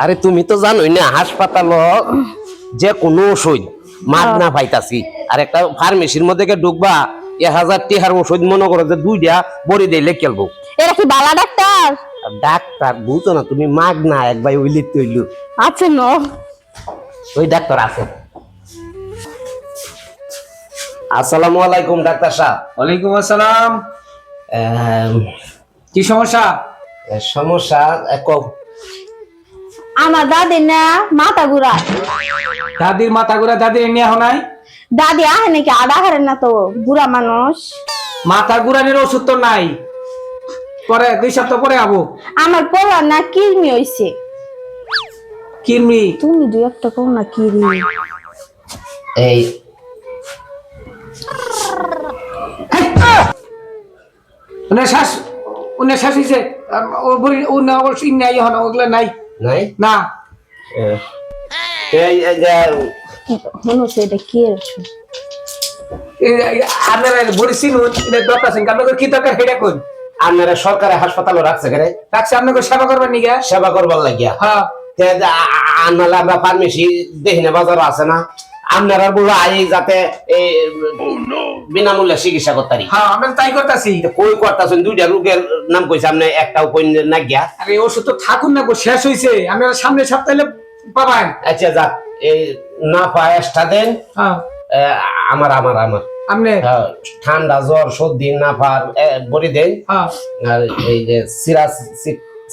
আরে তুমি তো জানোই না হাসপাতাল যে কোনো ওষুধ মাঠ না পাইতাছি আর একটা ফার্মেসির মধ্যে গিয়ে ঢুকবা এক হাজার টিহার ওষুধ মনে করো যে দুইটা বড়ি দিলে খেলব এটা কি বালা ডাক্তার? ডাক্তার বুঝো না তুমি মাগনা একবার উইলি তৈলু আছে ন। ওই ডাক্তার আছে। আসসালামু আলাইকুম ডাক্তার সাহেব। ওয়ালাইকুম আসসালাম। আহ, কি সমস্যা? সমস্যা এক আমার দাদি না মাথা ঘুরায় দাদির মাথা ঘুরা দাদির এমনি এখন নাই? দাদি আহে নাকি? আডা হারে না তো বুড়া মানুষ। মাথা ঘুরানির ওষুধ তো নাই। পরে দুই সপ্তাহ পরে আবো। আমার পোলা না কিরমি হইছে। কিরমি তুমি দুই একটা কও না কিরমি এই। উনি শ্বাস উনি শ্বাস হয়েছে ও বলি ও না ওর সিং নাই এখন ওগুলো নাই। নাই? না। এই যে মনে হচ্ছে এটা কি ওষুধ? আপনারা বলি চিনুন এটা দরকার আছে। আপনাদের কি দরকার সেটা কোন আপনারা সরকারি হাসপাতালে রাখছে কেন? রাখছে আপনাকে সেবা করবার নিগা সেবা করবার লাগিয়া? হ্যাঁ। আপনারা আমরা ফার্মেসি দেহিনে বাজার আছে না? আপনারা বলো আই যাতে বিনামূল্যে চিকিৎসা করতারি হ্যাঁ আমরা তাই করতেছি। কই করতেছেন? দুইটা রোগের নাম কইছে আপনি একটা না গিয়া আরে ওষুধ তো থাকুন না গো, শেষ হয়েছে আপনারা সামনে সপ্তাহে পাবেন আচ্ছা যাক এই না পায়েসটা দেন। হ্যাঁ। আমার আমার আমার। আপনি? ঠান্ডা জ্বর সর্দি না পার বড়ি দেন। হ্যাঁ। আর এই যে সিরাস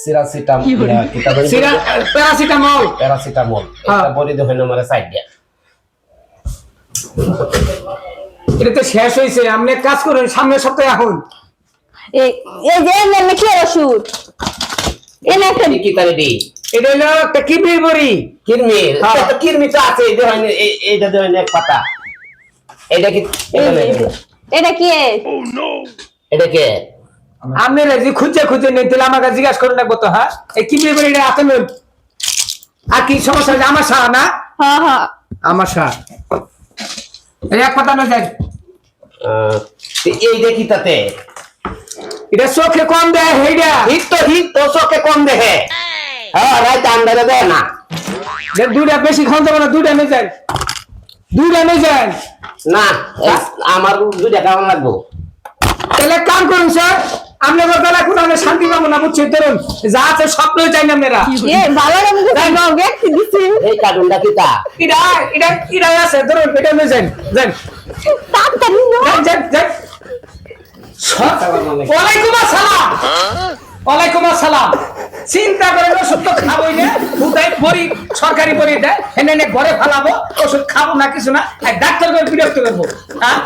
সিরাসিটাম সিরা- প্যারাসিটামল। প্যারাসিটামল হ্যাঁ। এটা বড়ি দেন আমার সাইড দিয়া। এটা তো শেষ হয়েছে আপনি এক কাজ করুন সামনের সপ্তাহে এখন। এই এই যে কি ওষুধ এনে একটা কি কি তারে দি? এটা হলো একটা কিডনির বড়ি। কিরমি হ্যাঁ। তো কিরমি তো আছে এই দেখেন এই- এইটা দেখেন এক পাতা। এটা কি এটা। এটা কি? এটা কে? আপনারা যে খুঁজে খুঁজে নেই তাহলে আমাকে কাছে জিজ্ঞাসা করুন একবার তো হ্যাঁ? এই কিডনির বড়ি এটা নেন। আর কি সমস্যা আমার সাহা না? হ্যাঁ হ্যাঁ। আমার সাহা এক পাতা না যাই এই দেখি তাতে। এটা চোখে কম দেয় হেইডা হিট তো হিট তো চোখে কম দেখে। হ্যাঁ রাইত আন্দাজে দেয় না। যে দুইটা বেশি খাওয়া যাবে না দুইটা নিয়ে যায় দুইটা নিয়ে যায় না আমার দুইটা কেমন লাগবো? তাহলে কাম করুন স্যার। বেলা আমি শান্তি পাবো না ধরুন যা আছে সব চাই না এই কার্টুনটা কি তা? এটা এটা আছে? ধরুন এটা নিয়ে যান যান। যান যান যান। ওয়ালাইকুম আসসালাম। ওয়ালাইকুম আসসালাম। চিন্তা করে ওষুধ তো খাবোই না দুটাই বড়ি সরকারি বড়ি দেয় এনে এনে ঘরে ফালাবো ওষুধ খাব না কিছু না। ডাক্তার করে বিরক্ত করব। হ্যাঁ?